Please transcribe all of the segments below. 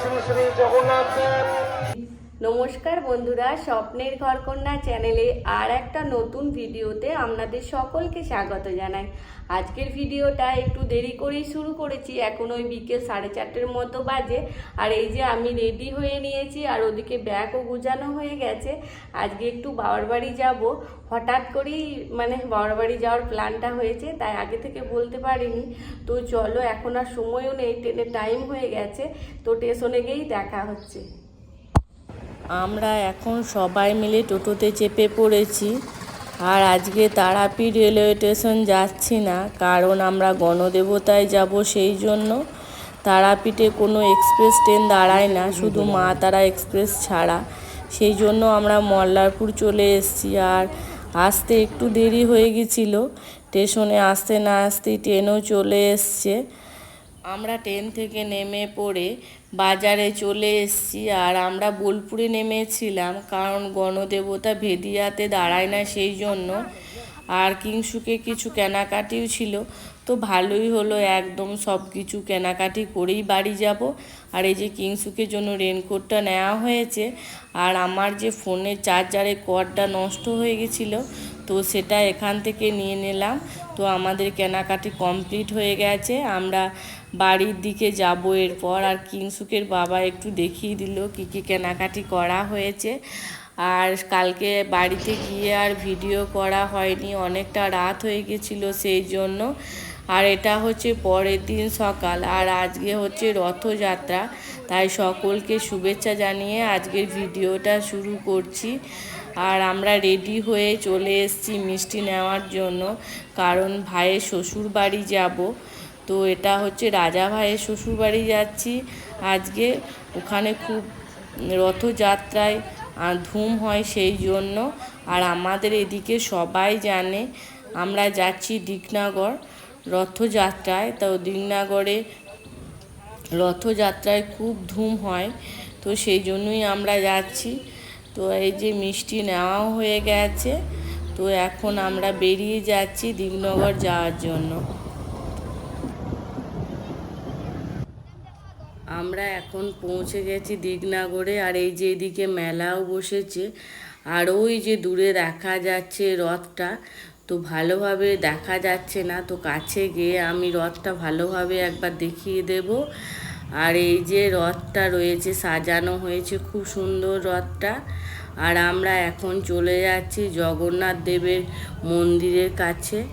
শ্রী শ্রী জগন্নাথ দেব। নমস্কার বন্ধুরা, স্বপ্নের ঘরকন্যা চ্যানেলে আর একটা নতুন ভিডিওতে আপনাদের সকলকে স্বাগত জানাই। আজকের ভিডিওটা একটু দেরি করেই শুরু করেছি, এখন ওই বিকেল সাড়ে চারটের মতো বাজে। আর এই যে আমি রেডি হয়ে নিয়েছি, আর ওদিকে ব্যাগও গুজানো হয়ে গেছে। আজকে একটু বাবার বাড়ি যাব। হঠাৎ করেই মানে বাবার বাড়ি যাওয়ার প্ল্যানটা হয়েছে, তাই আগে থেকে বলতে পারিনি। তো চলো, এখন আর সময়ও নেই ট্রেনের টাইম হয়ে গেছে। তো স্টেশনে গিয়েই দেখা হচ্ছে। আমরা এখন সবাই মিলে টোটোতে চেপে পড়েছি আর আজকে তারাপীঠ রেলওয়ে স্টেশন যাচ্ছি না, কারণ আমরা গণদেবতায় যাব সেই জন্য। তারাপীঠে কোনো এক্সপ্রেস ট্রেন দাঁড়ায় না, শুধু মা তারা এক্সপ্রেস ছাড়া। সেই জন্য আমরা মল্লারপুর চলে এসেছি আর আসতে একটু দেরি হয়ে গেছিল, স্টেশনে আসতে না আসতেই ট্রেনও চলে এসছে। আমরা ট্রেন থেকে নেমে পড়ে বাজারে চলে এসেছি আর আমরা বোলপুরে নেমেছিলাম, কারণ গণদেবতা ভেদিয়াতে দাঁড়ায় না সেই জন্য। আর কিংসুকে কিছু কেনাকাটিও ছিল, তো ভালোই হলো একদম সব কিছু কেনাকাটি করেই বাড়ি যাব। আর এই যে কিংসুকের জন্য রেনকোটটা নেওয়া হয়েছে, আর আমার যে ফোনের চার্জারের কর্ডটা নষ্ট হয়ে গেছিল তো সেটা এখান থেকে নিয়ে নিলাম। তো আমাদের কেনাকাটি কমপ্লিট হয়ে গেছে। আমরা বাড়ির দিকে যাব এরপর। আর কিংসুকের বাবা একটু দেখিয়ে দিল কী কী কেনাকাটি করা হয়েছে। আর কালকে বাড়িতে গিয়ে আর ভিডিও করা হয়নি। অনেকটা রাত হয়ে গেছিল সেই জন্য। আর এটা হচ্ছে পরের দিন সকাল। আর আজকে হচ্ছে রথযাত্রা। তাই সকলকে শুভেচ্ছা জানিয়ে আজকের ভিডিওটা শুরু করছি। আর আমরা রেডি হয়ে চলে এসেছি মিষ্টি নেওয়ার জন্য। কারণ ভাইয়ের শ্বশুর বাড়ি যাব। তো এটা হচ্ছে রাজা ভাইয়ের শ্বশুর বাড়ি যাচ্ছি। আজকে ওখানে খুব রথযাত্রায় ধুম হয় সেই জন্য। আর আমাদের এদিকে সবাই জানে, আমরা যাচ্ছি দিকনগর রথযাত্রায়। তো দিকনগরে রথযাত্রায় খুব ধুম হয়। তো সেই জন্যই আমরা যাচ্ছি। তো এই যে মিষ্টি নেওয়াও হয়ে গেছে। তো এখন আমরা বেরিয়ে যাচ্ছি দিকনগর যাওয়ার জন্য। আমরা এখন পৌঁছে গেছি দিগনাগরে আর এই যে এদিকে মেলাও বসেছে। আর ওই যে দূরে দেখা যাচ্ছে রথটা, তো ভালোভাবে দেখা যাচ্ছে না। তো কাছে গিয়ে আমি রথটা ভালোভাবে একবার দেখিয়ে দেব। আর এই যে রথটা রয়েছে, সাজানো হয়েছে, খুব সুন্দর রথটা। আর আমরা এখন চলে যাচ্ছি জগন্নাথ দেবের মন্দিরের কাছে।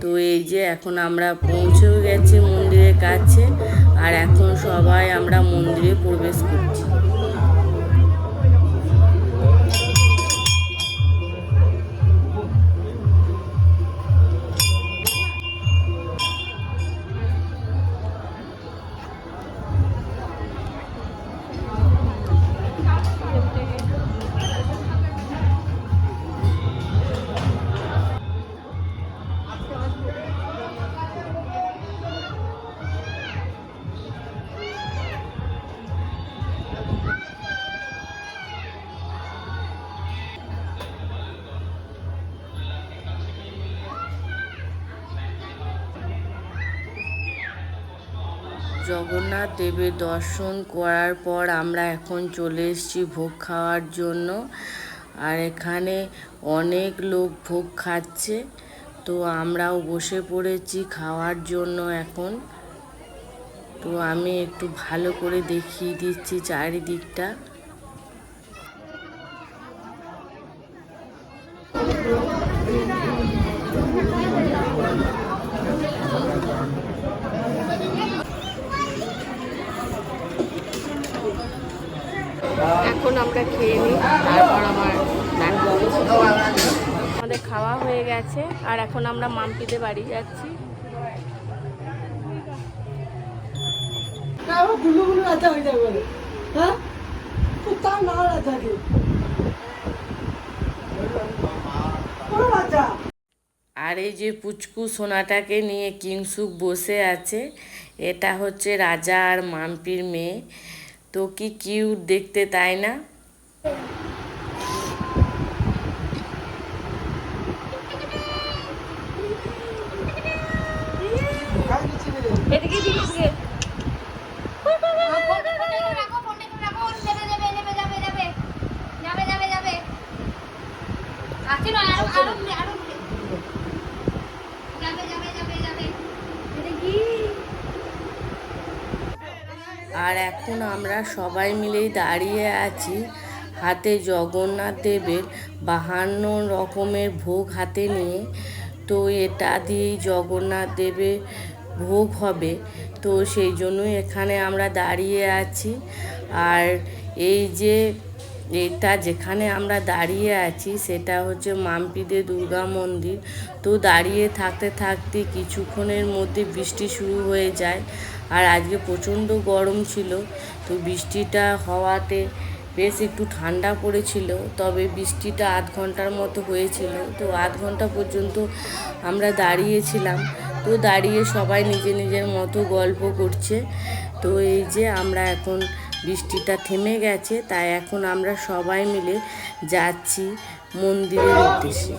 তো এই যে এখন আমরা পৌঁছেও গেছি মন্দিরের কাছে। আর এখন সবাই আমরা মন্দিরে প্রবেশ করছি। জগন্নাথ দেবের দর্শন করার পর আমরা এখন চলে এসেছি ভোগ খাওয়ার জন্য। আর এখানে অনেক লোক ভোগ খাচ্ছে। তো আমরাও বসে পড়েছি খাওয়ার জন্য এখন। তো আমি একটু ভালো করে দেখিয়ে দিচ্ছি চারিদিকটা। এখন আমরা খেয়ে নিই তারপর আমার আমাদের খাওয়া হয়ে গেছে আর এখন আমরা মাম্পিতে বাড়ি যাচ্ছি। হয়ে হ্যাঁ? আর এই যে পুচকু সোনাটাকে নিয়ে কিংসুক বসে আছে এটা হচ্ছে রাজা আর মাম্পির মেয়ে। তো কি কিউট দেখতে তাই না? আরও আর এখন আমরা সবাই মিলেই দাঁড়িয়ে আছি হাতে জগন্নাথ দেবের বাহান্ন রকমের ভোগ হাতে নিয়ে। তো এটা দিয়েই জগন্নাথ দেবের ভোগ হবে। তো সেই জন্যই এখানে আমরা দাঁড়িয়ে আছি। আর এই যে এটা যেখানে আমরা দাঁড়িয়ে আছি, সেটা হচ্ছে মাম্পিদে দুর্গা মন্দির। তো দাঁড়িয়ে থাকতে থাকতে কিছুক্ষণের মধ্যে বৃষ্টি শুরু হয়ে যায়। আর আজকে প্রচণ্ড গরম ছিল, তো বৃষ্টিটা হওয়াতে বেশ একটু ঠান্ডা পড়েছিল, তবে বৃষ্টিটা আধ ঘণ্টার মতো হয়েছিল, তো আধ ঘণ্টা পর্যন্ত আমরা দাঁড়িয়েছিলাম, তো দাঁড়িয়ে সবাই নিজে নিজের মতো গল্প করছে, তো এই যে আমরা এখন বৃষ্টিটা থেমে গেছে, তাই এখন আমরা সবাই মিলে যাচ্ছি মন্দিরের উদ্দেশ্যে।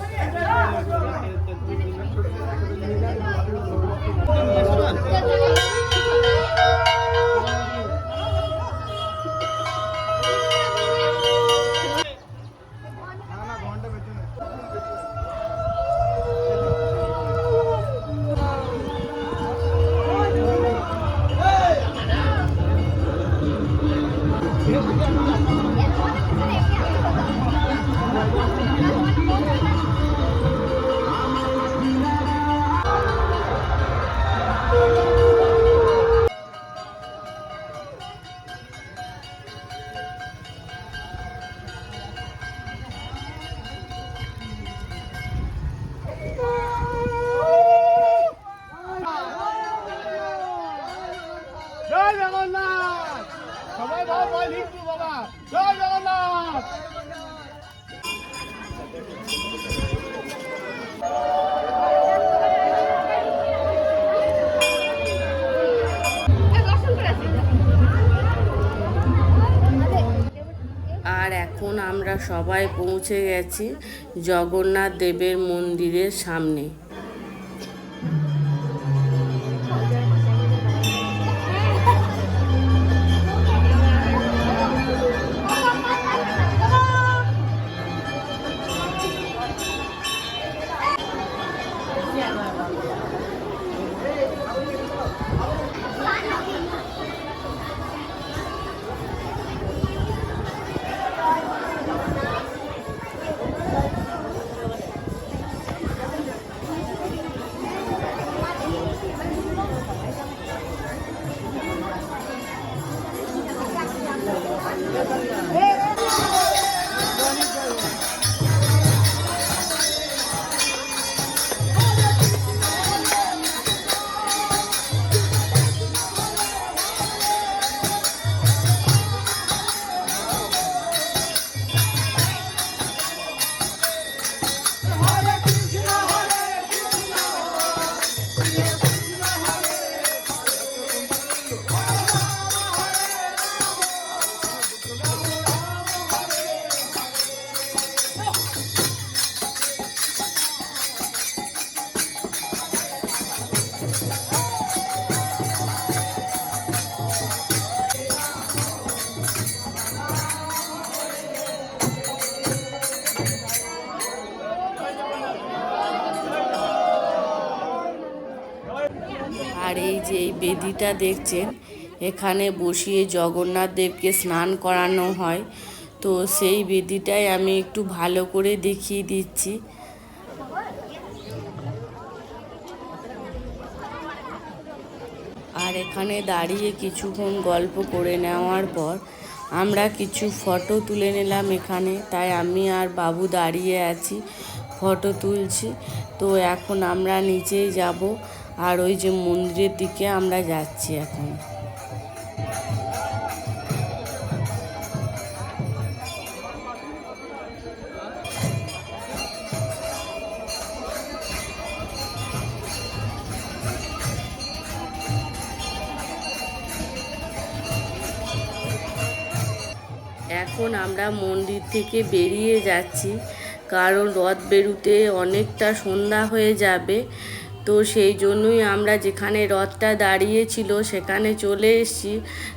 আর এখন আমরা সবাই পৌঁছে গেছি জগন্নাথ দেবের মন্দিরের সামনে। Hey! আর এই যে এই বেদিটা দেখছেন, এখানে বসিয়ে জগন্নাথ দেবকে স্নান করানো হয়। তো সেই বেদিটাই আমি একটু ভালো করে দেখিয়ে দিচ্ছি। আর এখানে দাঁড়িয়ে কিছুক্ষণ গল্প করে নেওয়ার পর আমরা কিছু ফটো তুলে নিলাম এখানে। তাই আমি আর বাবু দাঁড়িয়ে আছি, ফটো তুলছি। তো এখন আমরা নিচেই যাব। আর ওই যে মন্দিরের দিকে আমরা যাচ্ছি এখন। এখন আমরা মন্দির থেকে বেরিয়ে যাচ্ছি, কারণ রথ বেরুতে অনেকটা সন্ধ্যা হয়ে যাবে। তো সেই জন্যই আমরা যেখানে রথটা দাঁড়িয়েছিল সেখানে চলে এসেছি।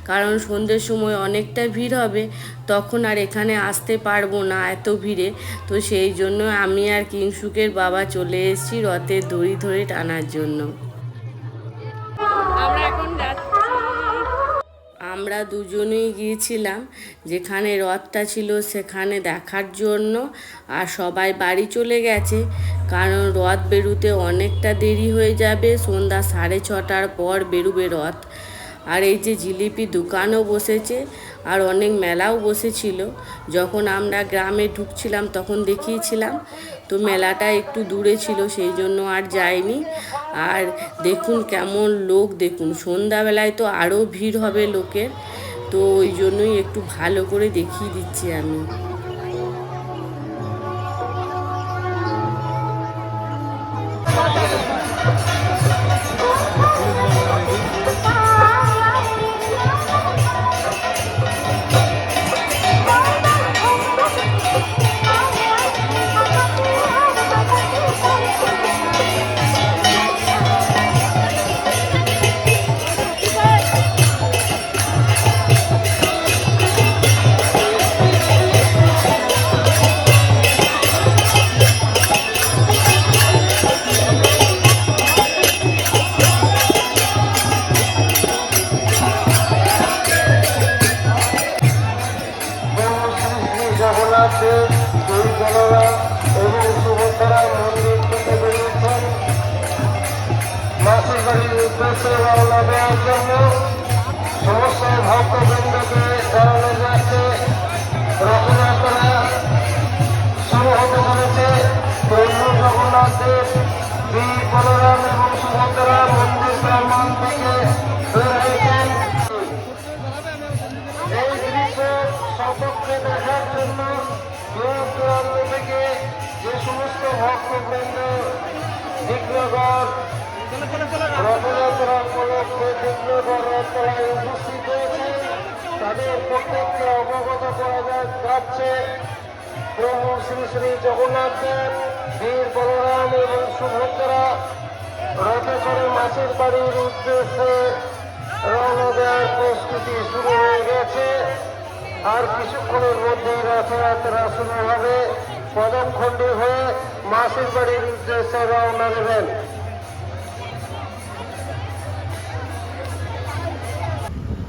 কারণ সন্ধ্যের সময় অনেকটা ভিড় হবে তখন আর এখানে আসতে পারব না এত ভিড়ে। তো সেই জন্য আমি আর কিংসুকের বাবা চলে এসেছি রথের দড়ি ধরে টানার জন্য। আমরা আমরা দুজনেই গিয়েছিলাম যেখানে রথটা ছিল সেখানে দেখার জন্য আর সবাই বাড়ি চলে গেছে। কারণ রথ বেরুতে অনেকটা দেরি হয়ে যাবে। সন্ধ্যা সাড়ে ছটার পর বেরুবে রথ। আর এই যে জিলিপি দোকানও বসেছে আর অনেক মেলাও বসেছিল। যখন আমরা গ্রামে ঢুকছিলাম তখন দেখিয়েছিলাম। তো মেলাটা একটু দূরে ছিল সেই জন্য আর যায়নি। আর দেখুন কেমন লোক, দেখুন সন্ধ্যাবেলায় তো আরও ভিড় হবে লোকের। তো ওই জন্যই একটু ভালো করে দেখিয়ে দিচ্ছি আমি। উদ্দেশ্যে রওনা দেওয়ার জন্য সমস্ত ভক্তবৃন্দকে জানানো যাচ্ছে রথযাত্রা উপলক্ষে বিঘ্নগর রথতলায় উপস্থিত হয়েছে তাদের প্রত্যেককে অবগত করা যাচ্ছে প্রভু শ্রী শ্রী জগন্নাথ দেব বীর বলরাম এবং সুভদ্রা রথে করে মাসির বাড়ির উদ্দেশ্যে রওনা দেওয়ার প্রস্তুতি শুরু হয়ে গেছে। আর কিছুক্ষণের মধ্যেই রথযাত্রা শুরু হবে। পদক্ষণ্ডী হয়ে মাসির বাড়ির উদ্দেশ্যে রওনা দেবেন।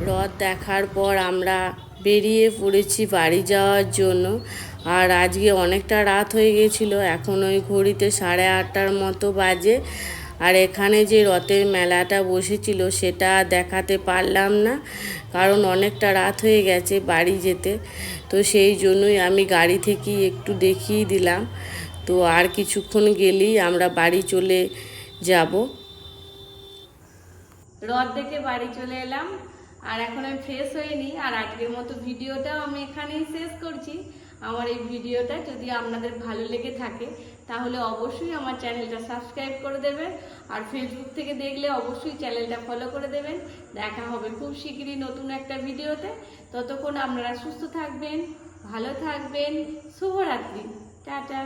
রথ দেখার পর আমরা বেরিয়ে পড়েছি বাড়ি যাওয়ার জন্য। আর আজকে অনেকটা রাত হয়ে গেছিল, এখন ওই ঘড়িতে সাড়ে আটটার মতো বাজে। আর এখানে যে রথের মেলাটা বসেছিল সেটা দেখাতে পারলাম না, কারণ অনেকটা রাত হয়ে গেছে বাড়ি যেতে। তো সেই জন্যই আমি গাড়ি থেকেই একটু দেখিয়ে দিলাম। তো আর কিছুক্ষণ গেলেই আমরা বাড়ি চলে যাব। রথ দেখে বাড়ি চলে এলাম। আর এখন আমি ফ্রেশ হইনি আর আজকের মতো ভিডিওটাও আমি এখানেই শেষ করছি। আমার এই ভিডিওটা যদি আপনাদের ভালো লেগে থাকে, তাহলে অবশ্যই আমার চ্যানেলটা সাবস্ক্রাইব করে দেবেন, আর ফেসবুক থেকে দেখলে অবশ্যই চ্যানেলটা ফলো করে দেবেন। দেখা হবে খুব শীঘ্রই নতুন একটা ভিডিওতে। ততক্ষণ আপনারা সুস্থ থাকবেন, ভালো থাকবেন, শুভরাত্রি, টাটা।